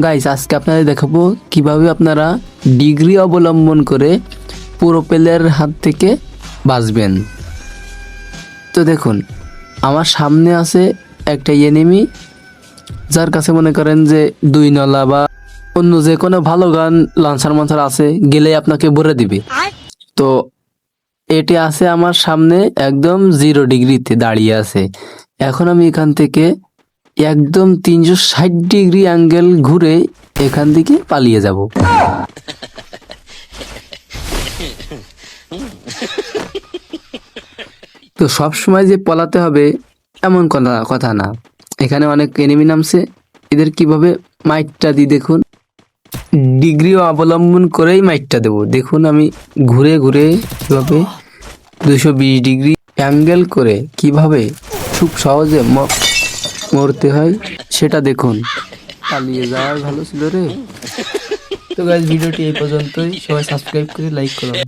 Guys আজকে আপনাদের দেখাবো কীভাবে আপনারা ডিগ্রি অবলম্বন করে পুরো প্লেয়ারের হাত থেকে বাঁচবেন। তো দেখুন, আমার সামনে আছে একটা এনিমি যার কাছে মনে করেন যে দুই নলা বা অন্য যে কোনো ভালো গান লান্সার মান্সার আছে গেলে আপনাকে ভরে দিবে। তো এটি আছে আমার সামনে একদম জিরো ডিগ্রিতে দাঁড়িয়ে আছে। এখন আমি এখান থেকে একদম তিনশো ষাট ডিগ্রি অ্যাঙ্গেল ঘুরে এখান থেকে পালিয়ে যাব। তো সব সময় যে পলাতে হবে, এমন কথা না। এখানে অনেক এনিমি নামছে। এদের কীভাবে মাইটটা দিই দেখুন। ডিগ্রি অবলম্বন করেই মাইটটা দেবো। দেখুন আমি ঘুরে ঘুরে কীভাবে দুশো ডিগ্রি অ্যাঙ্গেল করে কীভাবে খুব সহজে মরতে হয়, সেটা দেখুন। পালিয়ে যাওয়ার ভালো ছিল রে। তো গাইজ ভিডিওটি এই পর্যন্তই। সবাই সাবস্ক্রাইব করে লাইক করুন